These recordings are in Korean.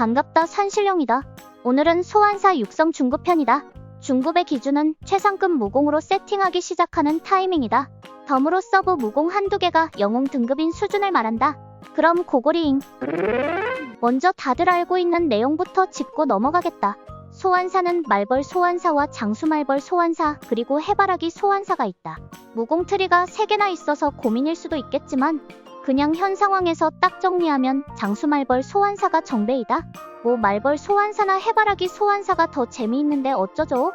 반갑다 산신령이다. 오늘은 소환사 육성 중급편이다. 중급의 기준은 최상급 무공으로 세팅하기 시작하는 타이밍이다. 덤으로 서브 무공 한두 개가 영웅 등급인 수준을 말한다. 그럼 고고리잉. 먼저 다들 알고 있는 내용부터 짚고 넘어가겠다. 소환사는 말벌 소환사와 장수말벌 소환사 그리고 해바라기 소환사가 있다. 무공 트리가 3개나 있어서 고민일 수도 있겠지만 그냥 현 상황에서 딱 정리하면 장수말벌 소환사가 정배이다. 뭐 말벌 소환사나 해바라기 소환사가 더 재미있는데 어쩌죠?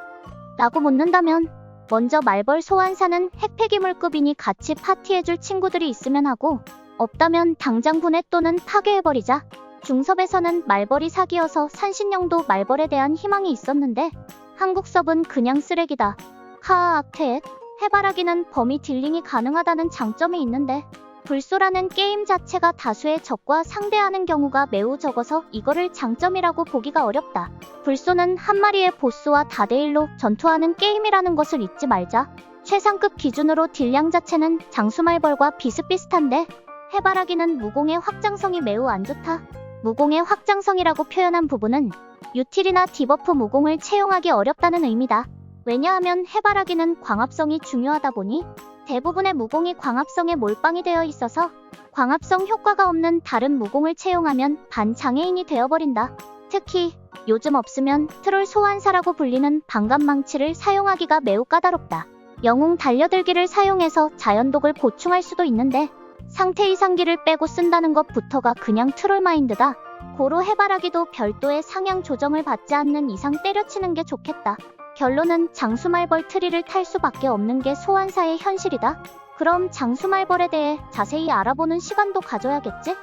라고 묻는다면 먼저 말벌 소환사는 핵폐기물급이니 같이 파티해줄 친구들이 있으면 하고 없다면 당장 분해 또는 파괴해버리자. 중섭에서는 말벌이 사기여서 산신령도 말벌에 대한 희망이 있었는데 한국 섭은 그냥 쓰레기다. 하하 악태 해바라기는 범위 딜링이 가능하다는 장점이 있는데 불소라는 게임 자체가 다수의 적과 상대하는 경우가 매우 적어서 이거를 장점이라고 보기가 어렵다. 불소는 한 마리의 보스와 다대일로 전투하는 게임이라는 것을 잊지 말자. 최상급 기준으로 딜량 자체는 장수말벌과 비슷비슷한데 해바라기는 무공의 확장성이 매우 안 좋다. 무공의 확장성이라고 표현한 부분은 유틸이나 디버프 무공을 채용하기 어렵다는 의미다. 왜냐하면 해바라기는 광합성이 중요하다 보니 대부분의 무공이 광합성에 몰빵이 되어 있어서 광합성 효과가 없는 다른 무공을 채용하면 반장애인이 되어버린다. 특히 요즘 없으면 트롤 소환사라고 불리는 방감망치를 사용하기가 매우 까다롭다. 영웅 달려들기를 사용해서 자연독을 보충할 수도 있는데 상태 이상기를 빼고 쓴다는 것부터가 그냥 트롤 마인드다. 고로 해바라기도 별도의 상향 조정을 받지 않는 이상 때려치는 게 좋겠다. 결론은 장수말벌 트리를 탈 수밖에 없는 게 소환사의 현실이다. 그럼 장수말벌에 대해 자세히 알아보는 시간도 가져야겠지?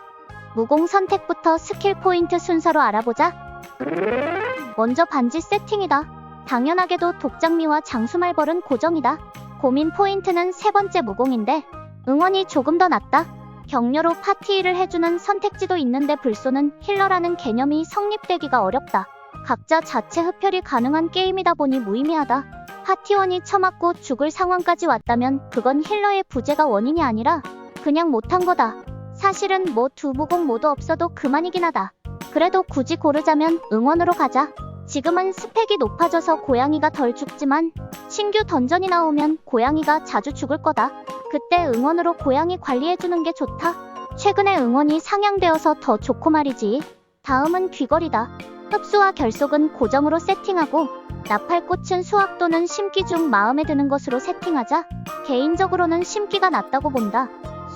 무공 선택부터 스킬 포인트 순서로 알아보자. 먼저 반지 세팅이다. 당연하게도 독장미와 장수말벌은 고정이다. 고민 포인트는 세 번째 무공인데 응원이 조금 더 낫다. 격려로 파티를 해주는 선택지도 있는데 불소는 힐러라는 개념이 성립되기가 어렵다. 각자 자체 흡혈이 가능한 게임이다 보니 무의미하다. 파티원이 처맞고 죽을 상황까지 왔다면 그건 힐러의 부재가 원인이 아니라 그냥 못한 거다. 사실은 뭐 두 무공 모두 없어도 그만이긴 하다. 그래도 굳이 고르자면 응원으로 가자. 지금은 스펙이 높아져서 고양이가 덜 죽지만 신규 던전이 나오면 고양이가 자주 죽을 거다. 그때 응원으로 고양이 관리해주는 게 좋다. 최근에 응원이 상향되어서 더 좋고 말이지. 다음은 귀걸이다. 흡수와 결속은 고정으로 세팅하고 나팔꽃은 수확 또는 심기 중 마음에 드는 것으로 세팅하자. 개인적으로는 심기가 낫다고 본다.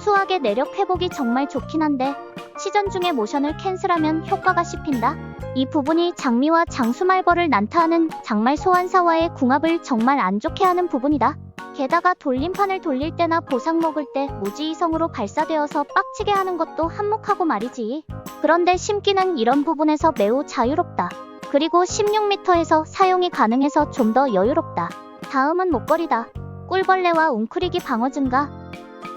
수학의 내력 회복이 정말 좋긴 한데 시전 중에 모션을 캔슬하면 효과가 씹힌다. 이 부분이 장미와 장수말벌을 난타하는 장말 소환사와의 궁합을 정말 안 좋게 하는 부분이다. 게다가 돌림판을 돌릴 때나 보상 먹을 때 무지이성으로 발사되어서 빡치게 하는 것도 한몫하고 말이지. 그런데 심기는 이런 부분에서 매우 자유롭다. 그리고 16m에서 사용이 가능해서 좀 더 여유롭다. 다음은 목걸이다. 꿀벌레와 웅크리기 방어 증가.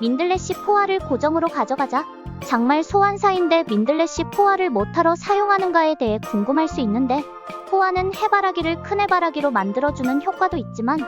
민들레시 포화를 고정으로 가져가자. 장말 소환사인데 민들레시 포화를 뭐하러 사용하는가에 대해 궁금할 수 있는데 포화는 해바라기를 큰 해바라기로 만들어주는 효과도 있지만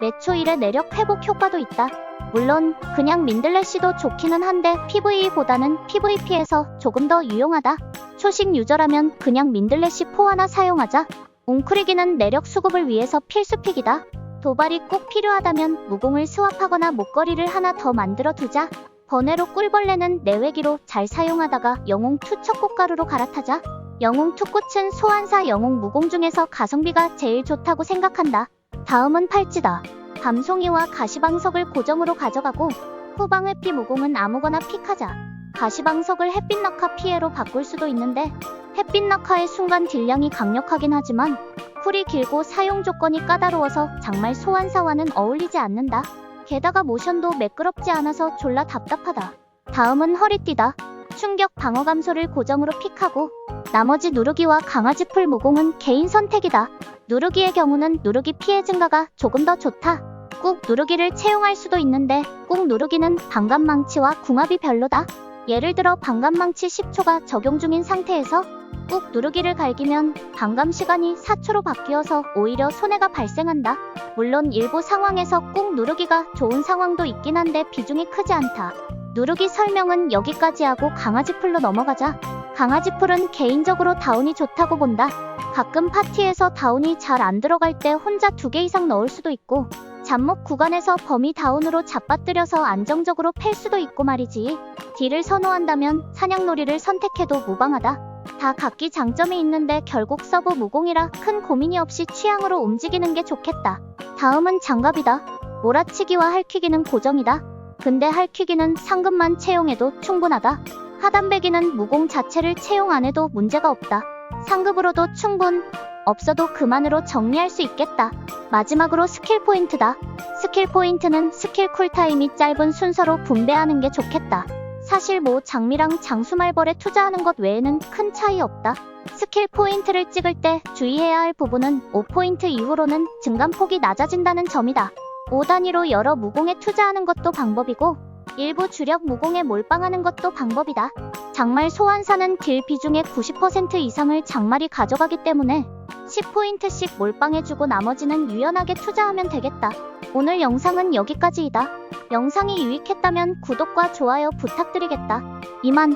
매초 1의 내력 회복 효과도 있다. 물론 그냥 민들레시도 좋기는 한데 PVE보다는 PVP에서 조금 더 유용하다. 초식 유저라면 그냥 민들레시 포화나 사용하자. 웅크리기는 내력 수급을 위해서 필수픽이다. 도발이 꼭 필요하다면 무공을 스왑하거나 목걸이를 하나 더 만들어 두자. 번외로 꿀벌레는 내외기로 잘 사용하다가 영웅 투척 꽃가루로 갈아타자. 영웅 투꽃은 소환사 영웅 무공 중에서 가성비가 제일 좋다고 생각한다. 다음은 팔찌다. 밤송이와 가시방석을 고정으로 가져가고 후방 회피 무공은 아무거나 픽하자. 가시방석을 햇빛 낙하 피해로 바꿀 수도 있는데 햇빛 낙하의 순간 딜량이 강력하긴 하지만 쿨이 길고 사용 조건이 까다로워서 장말 소환사와는 어울리지 않는다. 게다가 모션도 매끄럽지 않아서 졸라 답답하다. 다음은 허리띠다. 충격 방어 감소를 고정으로 픽하고 나머지 누르기와 강아지 풀 무공은 개인 선택이다. 누르기의 경우는 누르기 피해 증가가 조금 더 좋다. 꾹 누르기를 채용할 수도 있는데 꾹 누르기는 방감망치와 궁합이 별로다. 예를 들어 방감망치 10초가 적용 중인 상태에서 꾹 누르기를 갈기면 방감 시간이 4초로 바뀌어서 오히려 손해가 발생한다. 물론 일부 상황에서 꾹 누르기가 좋은 상황도 있긴 한데 비중이 크지 않다. 누르기 설명은 여기까지 하고 강아지 풀로 넘어가자. 강아지 풀은 개인적으로 다운이 좋다고 본다. 가끔 파티에서 다운이 잘 안 들어갈 때 혼자 두 개 이상 넣을 수도 있고, 잡목 구간에서 범위 다운으로 잡아뜨려서 안정적으로 팰 수도 있고 말이지. D를 선호한다면 사냥놀이를 선택해도 무방하다. 다 각기 장점이 있는데 결국 서브 무공이라 큰 고민이 없이 취향으로 움직이는 게 좋겠다. 다음은 장갑이다. 몰아치기와 할퀴기는 고정이다. 근데 할퀴기는 상급만 채용해도 충분하다. 하단배기는 무공 자체를 채용 안 해도 문제가 없다. 상급으로도 충분, 없어도 그만으로 정리할 수 있겠다. 마지막으로 스킬 포인트다. 스킬 포인트는 스킬 쿨타임이 짧은 순서로 분배하는 게 좋겠다. 사실 뭐 장미랑 장수말벌에 투자하는 것 외에는 큰 차이 없다. 스킬 포인트를 찍을 때 주의해야 할 부분은 5포인트 이후로는 증감폭이 낮아진다는 점이다. 5단위로 여러 무공에 투자하는 것도 방법이고 일부 주력 무공에 몰빵하는 것도 방법이다. 장말 소환사는 딜 비중의 90% 이상을 장말이 가져가기 때문에 10포인트씩 몰빵해주고 나머지는 유연하게 투자하면 되겠다. 오늘 영상은 여기까지이다. 영상이 유익했다면 구독과 좋아요 부탁드리겠다. 이만.